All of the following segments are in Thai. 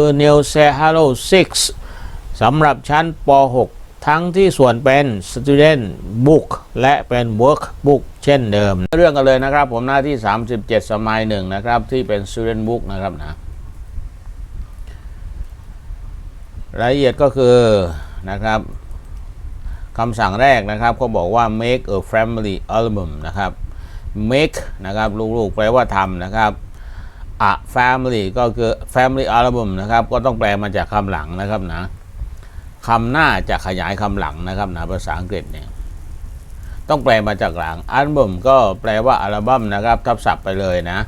คือ New s e h a l o 6 สำหรับชั้นป .6 ทั้งที่ส่วนเป็น Student Book และเป็น Workbook เช่นเดิม เรื่องกันเลยนะครับผมหน้าที่ 37 สมัยหนึ่งนะครับ ที่เป็น Student Book นะครับนะรายละเอียดก็คือนะครับคำสั่งแรกนะครับเขาบอกว่า make a family album นะครับ make นะครับลูกๆแปลว่าทำนะครับ a family ก็คือ family album นะครับ ก็ต้องแปลมาจากคำหลังนะครับนะคำหน้าจะขยายคำหลังนะครับนะภาษาอังกฤษเนี่ยต้องแปลมาจากหลังอัลบั้มก็แปลว่าอัลบั้มนะครับ ทับศัพท์ไปเลยนะ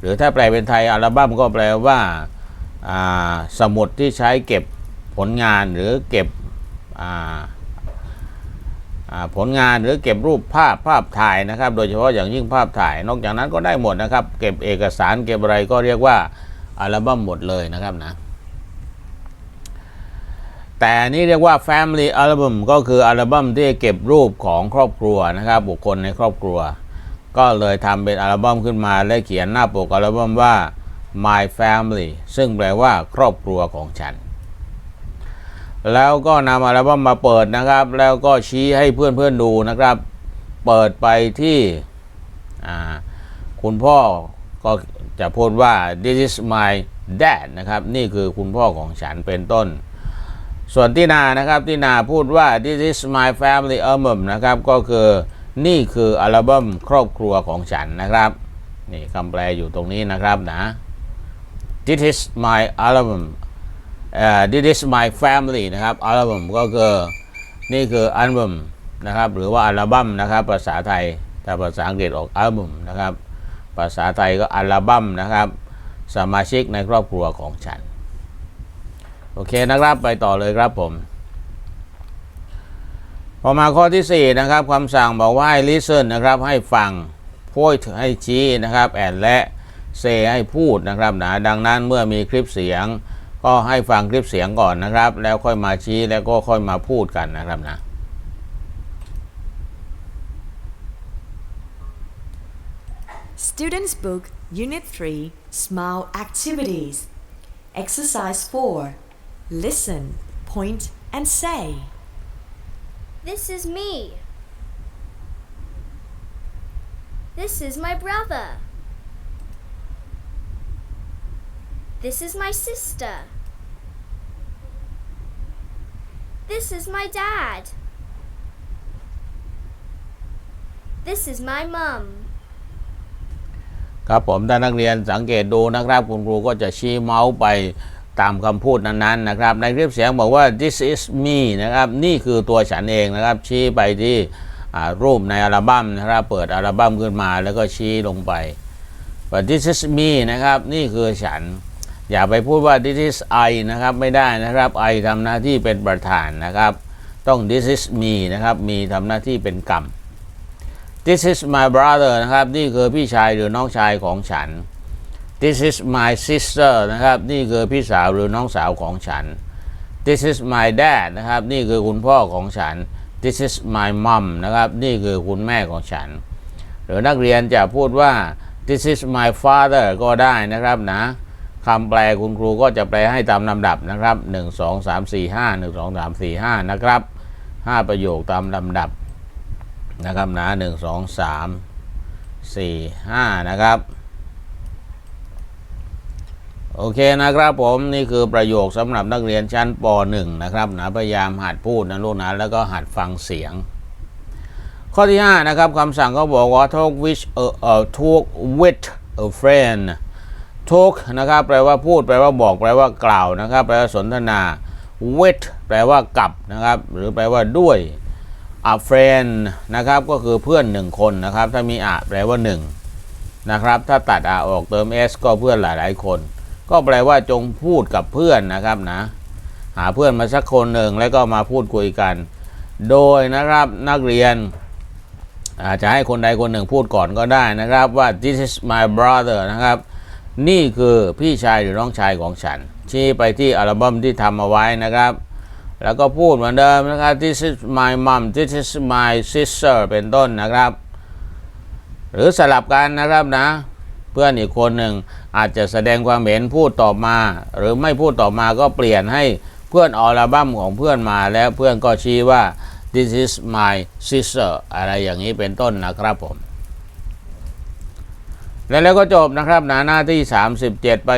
หรือถ้าแปลเป็นไทยอัลบั้มก็แปลว่าสมุดที่ใช้เก็บผลงานหรือเก็บอ่า ผลงานหรือเก็บรูปภาพภาพถ่ายนะครับ โดยเฉพาะอย่างยิ่งภาพถ่าย นอกจากนั้นก็ได้หมดนะครับ เก็บเอกสารเก็บอะไรก็เรียกว่าอัลบั้มหมดเลยนะครับนะแต่นี่เรียกว่า Family Album ก็คืออัลบั้มที่เก็บรูปของครอบครัวนะครับ บุคคลในครอบครัว ก็เลยทำเป็นอัลบั้มขึ้นมาและเขียนหน้าปกอัลบั้มว่า My Family ซึ่งแปลว่าครอบครัวของฉัน แล้วก็นำอัลบั้มมาเปิดนะครับ แล้วก็ชี้ให้เพื่อนๆดูนะครับ เปิดไปที่คุณพ่อก็จะพูดว่า this is my dad นะครับ นี่คือคุณพ่อของฉันเป็นต้น ส่วนที่นานะครับที่นาพูดว่า this is my family album นะครับ ก็คือนี่คืออัลบั้มครอบครัวของฉันนะครับ นี่คำแปลอยู่ตรงนี้นะครับนะ this is my album this is my family นะครับอัลบั้มก็คือนี่คืออัลบั้มนะครับหรือว่าอัลบั้มนะครับภาษาไทยแต่ภาษาอังกฤษออกอัลบั้มนะครับภาษาไทยก็อัลบั้มนะครับสมาชิกในครอบครัวของฉัน โอเคนะครับไปต่อเลยครับผมพอมาข้อที่ 4 นะครับคำสั่งบอกว่าให้ listen นะครับให้ฟัง point ให้ชี้นะครับ and และ say ให้พูดนะครับนะดังนั้นเมื่อมีคลิปเสียง ก็ให้ฟังคลิปเสียงก่อนนะครับ แล้วค่อยมาชี้แล้วก็ค่อยมาพูดกันนะครับนะ Students Book Unit 3 Smile Activities Exercise 4 Listen, point and say This is me. This is my brother. This is my sister. This is my dad. This is my mum. ครับผมถ้านักเรียนสังเกตดูนะครับ คุณครูก็จะชี้เมาส์ไปตามคำพูดนั้นๆนะครับ ในคลิปเสียงบอกว่า this is me นะครับ นี่คือตัวฉันเองนะครับ ชี้ไปที่รูปในอัลบั้มนะครับ เปิดอัลบั้มขึ้นมาแล้วก็ชี้ลงไปว่า this is me นะครับ นี่คือฉัน อย่าไปพูดว่า this is I นะครับไม่ได้นะครับ I ทำหน้าที่เป็นประธานนะครับ ต้อง this is me นะครับมีทำหน้าที่เป็นกรรม This is my brother นะครับ นี่คือพี่ชายหรือน้องชายของฉัน This is my sister นะครับ นี่คือพี่สาวหรือน้องสาวของฉัน This is my dad นะครับ นี่คือคุณพ่อของฉัน This is my mom นะครับ นี่คือคุณแม่ของฉัน หรือนักเรียนจะพูดว่า This is my father ก็ได้นะครับนะ คำแปลคุณครูก็จะแปลให้ตามลำดับนะครับ 1 2 3 4 5 1 2 3 4 5 นะครับ 5 ประโยคตามลำดับนะครับนะหนึ่งสองสามสี่ห้านะครับ โอเคนะครับผมนี่คือประโยคสำหรับนักเรียนชั้นป .1 นะครับนะพยายามหัดพูดนะลูกนะแล้วก็หัดฟังเสียง ข้อที่ 5 นะครับคำสั่งก็บอกว่า talk with a, a talk with a friend talk นะครับแปลว่าพูด แปลว่าบอก แปลว่ากล่าวนะครับ แปลว่าสนทนา with แปลว่ากับนะครับ หรือแปลว่าด้วย a friend นะครับ ก็คือเพื่อนหนึ่งคนนะครับ ถ้ามี a แปลว่า1นะครับ ถ้าตัด a ออกเติม s ก็เพื่อนหลาย ๆ คน ก็แปลว่าจงพูดกับเพื่อนนะครับนะ หาเพื่อนมาสักคนหนึ่งแล้วก็มาพูดคุยกัน โดยนะครับนักเรียนอาจจะให้คนใดคนหนึ่งพูดก่อนก็ได้นะครับว่า this is my brother นะครับ นี่คือพี่ชายหรือน้องชายของฉัน ชี้ไปที่อัลบั้มที่ทำเอาไว้นะครับ แล้วก็พูดเหมือนเดิมนะครับ this is my mom this is my sister เป็นต้นนะครับ หรือสลับกันนะครับนะ เพื่อนอีกคนหนึ่งอาจจะแสดงความเห็นพูดต่อมา หรือไม่พูดต่อมาก็เปลี่ยนให้เพื่อนอัลบั้มของเพื่อนมาแล้วเพื่อนก็ชี้ว่า this is my sister อะไรอย่างนี้เป็นต้นนะครับผม แล้วก็จบนะครับหน้าหน้าที่ 37 ไป